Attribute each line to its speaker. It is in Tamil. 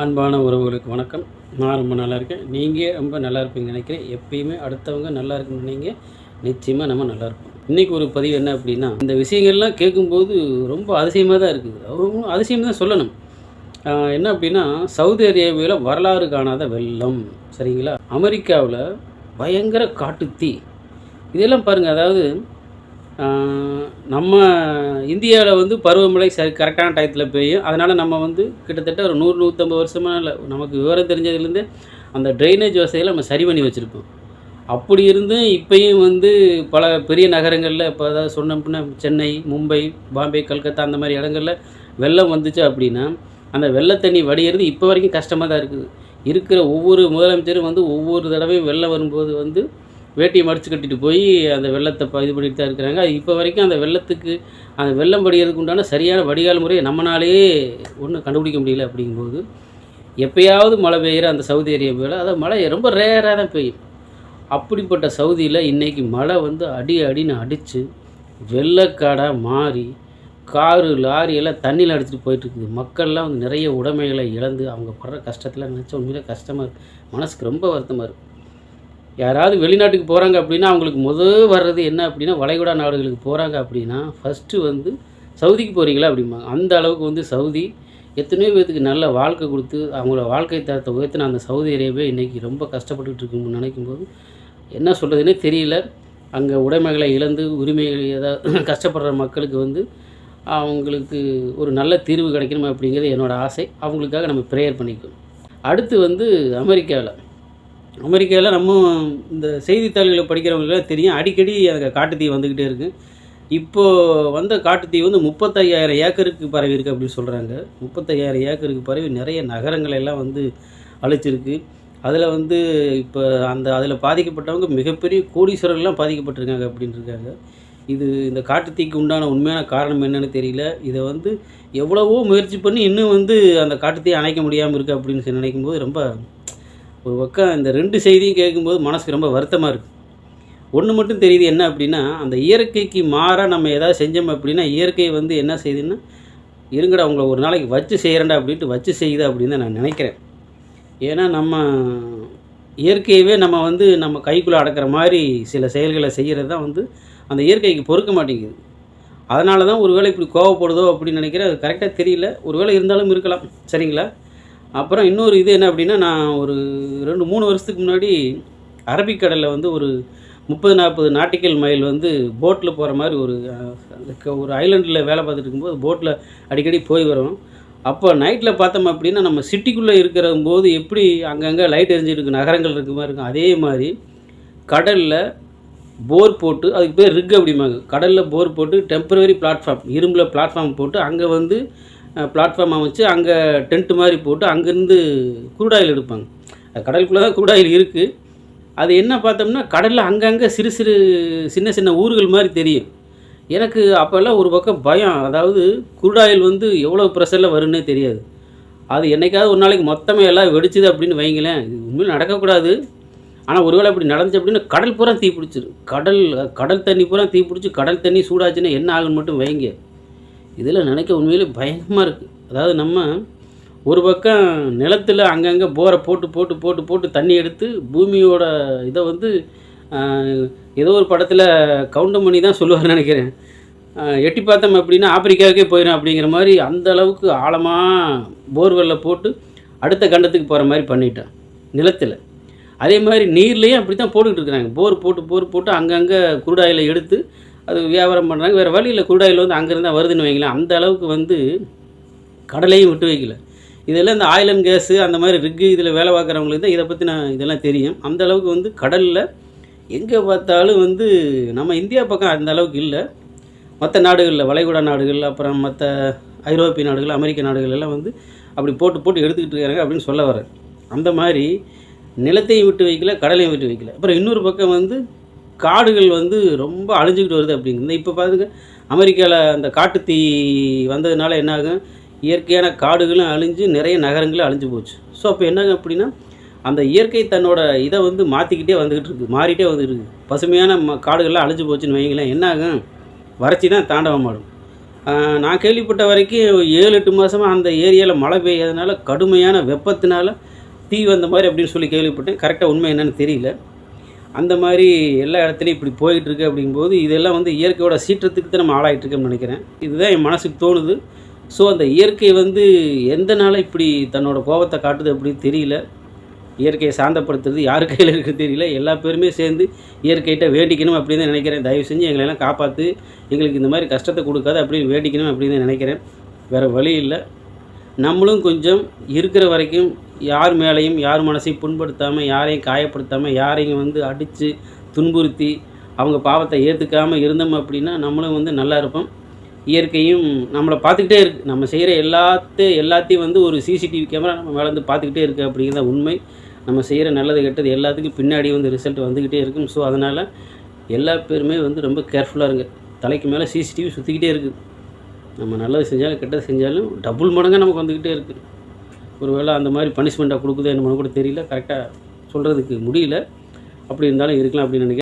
Speaker 1: அன்பான உறவுகளுக்கு வணக்கம். நான் ரொம்ப நல்லா இருக்கேன். நீங்கள் ரொம்ப நல்லா இருப்பீங்கன்னு நினைக்கிறேன். எப்பயுமே அடுத்தவங்க நல்லா இருக்குன்னு நீங்கள் நிச்சயமாக நம்ம நல்லா இருப்போம். இன்றைக்கி ஒரு பதிவு என்ன அப்படின்னா இந்த விஷயங்கள்லாம் கேட்கும்போது ரொம்ப அதிசயமாக தான் இருக்குது. அவங்களும் அதிசயம் தான் சொல்லணும். என்ன அப்படின்னா சவுதி அரேபியாவில் வரலாறு காணாத வெள்ளம். சரிங்களா? அமெரிக்காவில் பயங்கர காட்டுத்தீ இதெல்லாம் பாருங்கள் அதாவது நம்ம இந்தியாவில் வந்து பருவமழை சரி கரெக்டான டயத்தில் பெய்யும். அதனால் நம்ம வந்து கிட்டத்தட்ட ஒரு நூறு நூற்றம்பது வருஷமாக இல்லை நமக்கு விவரம் தெரிஞ்சதுலேருந்து அந்த ட்ரைனேஜ் வசதியில் நம்ம சரி பண்ணி வச்சுருப்போம். அப்படி இருந்தும் இப்பயும் வந்து பல பெரிய நகரங்களில் இப்போ அதாவது சொன்னோம் சென்னை மும்பை பாம்பே கல்கத்தா அந்த மாதிரி இடங்களில் வெள்ளம் வந்துச்சு அப்படின்னா அந்த வெள்ளத்தண்ணி வடிகிறது இப்போ வரைக்கும் கஷ்டமாக தான் இருக்குது. இருக்கிற ஒவ்வொரு முதலமைச்சரும் வந்து ஒவ்வொரு தடவையும் வெள்ளம் வரும்போது வந்து வேட்டியை மடித்து கட்டிட்டு போய் அந்த வெள்ளத்தை ப- இது பண்ணிட்டு தான் இருக்கிறாங்க. அது இப்போ வரைக்கும் அந்த வெள்ளத்துக்கு அந்த வெள்ளம் படிகிறதுக்கு உண்டான சரியான வடிகால் முறையை நம்மளாலேயே ஒன்றும் கண்டுபிடிக்க முடியல அப்படிங்கும்போது எப்பயாவது மழை பெய்கிற அந்த சவுதி அரேபியாவில் அது மழை ரொம்ப ரேராக தான் பெய்யும். அப்படிப்பட்ட சவுதியில் இன்றைக்கி மழை வந்து அடி அடின்னு அடித்து வெள்ளக்காடாக மாறி காரு லாரி எல்லாம் தண்ணியில் அடிச்சிட்டு போயிட்டுருக்குது மக்கள்லாம் வந்து நிறைய உடைமைகளை இழந்து அவங்க படுற கஷ்டத்தில் நினச்சா உண்மையிலே கஷ்டமாக இருக்குது மனசுக்கு ரொம்ப வருத்தமாக இருக்குது யாராவது வெளிநாட்டுக்கு போகிறாங்க அப்படின்னா அவங்களுக்கு முதல் வர்றது என்ன அப்படின்னா வளைகுடா நாடுகளுக்கு போகிறாங்க அப்படின்னா ஃபஸ்ட்டு வந்து சவுதிக்கு போகிறீங்களா அப்படிம்பாங்க. அந்த அளவுக்கு வந்து சவுதி எத்தனையோ பேத்துக்கு நல்ல வாழ்க்கை கொடுத்து அவங்களோட வாழ்க்கை தரத்தை உயர்த்தின அந்த சவுதி அரேபியா இன்றைக்கி ரொம்ப கஷ்டப்பட்டுக்கிட்டு இருக்குன்னு நினைக்கும்போது என்ன சொல்கிறதுனே தெரியல. அங்கே உடைமைகளை இழந்து உரிமைகள் ஏதாவது கஷ்டப்படுற மக்களுக்கு வந்து அவங்களுக்கு ஒரு நல்ல தீர்வு கிடைக்கணும் அப்படிங்கிறது என்னோடய ஆசை. அவங்களுக்காக நம்ம ப்ரேயர் பண்ணிக்கணும். அடுத்து வந்து அமெரிக்காவில் அமெரிக்காவில் நம்ம இந்த செய்தித்தாள்களை படிக்கிறவங்களுக்கு தெரியும். அடிக்கடி அந்த காட்டுத்தீ வந்துக்கிட்டே இருக்குது இப்போது வந்த காட்டுத்தீ வந்து முப்பத்தையாயிரம் ஏக்கருக்கு பரவி இருக்கு அப்படின்னு சொல்கிறாங்க முப்பத்தையாயிரம் ஏக்கருக்கு பரவி நிறைய நகரங்களை எல்லாம் வந்து அழிச்சிருக்கு. அதில் வந்து இப்போ அந்த அதில் பாதிக்கப்பட்டவங்க மிகப்பெரிய கோடீஸ்வரர்கள்லாம் பாதிக்கப்பட்டிருக்காங்க அப்படின்னு இருக்காங்க இது இந்த காட்டுத்தீக்கு உண்டான உண்மையான காரணம் என்னென்னு தெரியல. இதை வந்து எவ்வளவோ முயற்சி பண்ணி இன்னும் வந்து அந்த காட்டுத்தீயை அணைக்க முடியாமல் இருக்குது அப்படின்னு சொல்லி நினைக்கும்போது ரொம்ப ஒரு பக்கம் இந்த ரெண்டு செய்தியும் கேட்கும்போது மனசுக்கு ரொம்ப வருத்தமாக இருக்குது ஒன்று மட்டும் தெரியுது என்ன அப்படின்னா அந்த இயற்கைக்கு மாறாக நம்ம எதாவது செஞ்சோம் அப்படின்னா இயற்கை வந்து என்ன செய்யுதுன்னா இருங்கடா உங்களை ஒரு நாளைக்கு வச்சு செய்கிறேன்டா அப்படின்ட்டு வச்சு செய்யுது அப்படின்னு தான் நான் நினைக்கிறேன். ஏன்னா நம்ம இயற்கையவே நம்ம வந்து நம்ம கைக்குள்ளே அடக்கிற மாதிரி சில செயல்களை செய்கிறது தான் வந்து அந்த இயற்கைக்கு பொறுக்க மாட்டேங்குது. அதனால தான் ஒருவேளை இப்படி கோவப்படுதோ அப்படின்னு நினைக்கிறேன். அது கரெக்டாக தெரியல. ஒருவேளை இருந்தாலும் இருக்கலாம். சரிங்களா? அப்புறம் இன்னொரு இது என்ன அப்படின்னா நான் ஒரு ரெண்டு மூணு வருஷத்துக்கு முன்னாடி அரபிக்கடலில் வந்து ஒரு முப்பது நாற்பது நாட்டிக்கல் மைல் வந்து போட்டில் போகிற மாதிரி ஒரு க- ஒரு ஐலண்டில் வேலை பார்த்துட்டு இருக்கும்போது போட்டில் அடிக்கடி போய் வரோம் அப்போ நைட்டில் பார்த்தோம் அப்படின்னா நம்ம சிட்டிக்குள்ளே இருக்கிற போது எப்படி அங்கங்கே லைட் எரிஞ்சிருக்கு இருக்கு நகரங்கள் இருக்க மாதிரி இருக்கும் அதே மாதிரி கடலில் போர் போட்டு அதுக்கு பேர் ரிக் அப்படிம்பாங்க. கடலில் போர் போட்டு டெம்பரவரி பிளாட்ஃபார்ம் இரும்பில் பிளாட்ஃபார்ம் போட்டு அங்கே வந்து பிளாட்ஃபார்ம் அமைச்சு அங்கே டென்ட் மாதிரி போட்டு அங்கேருந்து குருடாயில் எடுப்பாங்க. கடலுக்குள்ளே தான் குருடாயில் இருக்குது அது என்ன பார்த்தோம்னா கடலில் அங்கங்கே சிறு சிறு சின்ன சின்ன ஊர்கள் மாதிரி தெரியும். எனக்கு அப்போல்லாம் ஒரு பக்கம் பயம். அதாவது குருடாயில் வந்து எவ்வளோ ப்ரெஷரில் வரும்னே தெரியாது. அது என்னைக்காவது ஒரு நாளைக்கு மொத்தமே எல்லாம் வெடிச்சுது அப்படின்னு வைங்களேன். இது உண்மையில் நடக்கக்கூடாது. ஆனால் ஒருவேளை அப்படி நடந்துச்சு அப்படின்னா கடல் பூரா தீ பிடிச்சிரும். கடல் கடல் தண்ணி பூரா தீ பிடிச்சி கடல் தண்ணி சூடாச்சுன்னா என்ன ஆகுன்னு மட்டும் வைங்க. இதில் நினைக்க உண்மையிலே பயமாக இருக்குது அதாவது நம்ம ஒரு பக்கம் நிலத்தில் அங்கங்கே போரை போட்டு போட்டு போட்டு போட்டு தண்ணி எடுத்து பூமியோட இதை வந்து ஏதோ ஒரு படத்தில் கவுண்டம் பண்ணி தான் சொல்லுவார்னு நினைக்கிறேன். எட்டி பார்த்தோம் அப்படின்னா ஆப்பிரிக்காவுக்கே போயிடும் அப்படிங்கிற மாதிரி அந்த அளவுக்கு ஆழமாக போர்வெல்ல போட்டு அடுத்த கண்டத்துக்கு போகிற மாதிரி பண்ணிட்டான் நிலத்தில். அதே மாதிரி நீர்லேயும் அப்படி தான் போட்டுக்கிட்டு இருக்கிறாங்க. போர் போட்டு போர் போட்டு அங்கங்கே குருடாயில் எடுத்து அது வியாபாரம் பண்ணுறாங்க வேறு வழியில் குருடாயில் வந்து அங்கேருந்து தான் வருதுன்னு வைங்களேன். அந்த அளவுக்கு வந்து கடலையும் விட்டு வைக்கல. இதெல்லாம் இந்த ஆயில் அண்ட் கேஸு அந்த மாதிரி ரிக்கு இதில் வேலை பார்க்குறவங்களுக்கு தான் இதை பற்றி நான் இதெல்லாம் தெரியும். அந்த அளவுக்கு வந்து கடலில் எங்கே பார்த்தாலும் வந்து நம்ம இந்தியா பக்கம் அந்த அளவுக்கு இல்லை. மற்ற நாடுகளில் வளைகுடா நாடுகள் அப்புறம் மற்ற ஐரோப்பிய நாடுகள் அமெரிக்க நாடுகள் எல்லாம் வந்து அப்படி போட்டு போட்டு எடுத்துக்கிட்டு இருக்காங்க அப்படின்னு சொல்ல வரேன். அந்த மாதிரி நிலத்தையும் விட்டு வைக்கல கடலையும் விட்டு வைக்கல. அப்புறம் இன்னொரு பக்கம் வந்து காடுகள் வந்து ரொம்ப அழிஞ்சுக்கிட்டு வருது அப்படிங்கிறது இப்போ பாருங்க அமெரிக்காவில் அந்த காட்டுத்தீ வந்ததுனால என்ன ஆகும் இயற்கையான காடுகளும் அழிஞ்சு நிறைய நகரங்களும் அழிஞ்சு போச்சு. ஸோ அப்போ என்னாகும் அப்படின்னா அந்த இயற்கை தன்னோட இதை வந்து மாற்றிக்கிட்டே வந்துக்கிட்டு இருக்குது மாறிட்டே வந்துக்கிட்டு இருக்குது பசுமையான ம காடுகள்லாம் அழிஞ்சு போச்சுன்னு வைங்களேன் என்ன ஆகும் வறட்சி தான் தாண்டவம் ஆடும். நான் கேள்விப்பட்ட வரைக்கும் ஏழு எட்டு மாதமாக அந்த ஏரியாவில் மழை பெய்யாதனால கடுமையான வெப்பத்தினால தீ வந்த மாதிரி அப்படின்னு சொல்லி கேள்விப்பட்டேன். கரெக்டாக உண்மை என்னன்னு தெரியல. அந்த மாதிரி எல்லா இடத்துலையும் இப்படி போயிட்டு இருக்கு அப்படிங்கும்போது இதெல்லாம் வந்து இயற்கையோட சீற்றத்துக்கு தான் நம்ம ஆளாயிட்டுருக்கோம்னு நினைக்கிறேன். இதுதான் என் மனசுக்கு தோணுது. ஸோ அந்த இயற்கை வந்து எந்த நாள் இப்படி தன்னோட கோபத்தை காட்டுது அப்படின்னு தெரியல. இயற்கையை சாந்தப்படுத்துறது யார் கையில் இருக்குது தெரியல. எல்லா பேருமே சேர்ந்து இயற்கைகிட்ட வேண்டிக்கணும் அப்படின்னு தான் நினைக்கிறேன். தயவு செஞ்சு எங்களை எல்லாம் காப்பாற்று எங்களுக்கு இந்த மாதிரி கஷ்டத்தை கொடுக்காது அப்படின்னு வேண்டிக்கணும் அப்படின்னு தான் நினைக்கிறேன். வேறு வழி இல்லை. நம்மளும் கொஞ்சம் இருக்கிற வரைக்கும் யார் மேலேயும் யார் மனசையும் புண்படுத்தாமல் யாரையும் காயப்படுத்தாமல் யாரையும் வந்து அடித்து துன்புறுத்தி அவங்க பாவத்தை ஏற்றுக்காமல் இருந்தோம் அப்படின்னா நம்மளும் வந்து நல்லா இருப்போம். இயற்கையும் நம்மளை பார்த்துக்கிட்டே இருக்குது நம்ம செய்கிற எல்லாத்தையும் எல்லாத்தையும் வந்து ஒரு சிசிடிவி கேமரா நம்ம மேலே வந்து பார்த்துக்கிட்டே இருக்குது அப்படிங்கிறத உண்மை. நம்ம செய்கிற நல்லது கெட்டது எல்லாத்துக்கும் பின்னாடி வந்து ரிசல்ட் வந்துக்கிட்டே இருக்கும். ஸோ அதனால் எல்லா பேருமே வந்து ரொம்ப கேர்ஃபுல்லாக இருங்க. தலைக்கு மேலே சிசிடிவி சுற்றிக்கிட்டே இருக்குது நம்ம நல்லது செஞ்சாலும் கெட்டது செஞ்சாலும் டபுள் மடங்காக நமக்கு வந்துக்கிட்டே இருக்குது ஒருவேளை அந்த மாதிரி பனிஷ்மெண்ட்டாக கொடுக்குது என்னமோ கூட தெரியல. கரெக்டாக சொல்கிறதுக்கு முடியல. அப்படி இருந்தாலும் இருக்கலாம் அப்படின்னு நினைக்கிறேன்.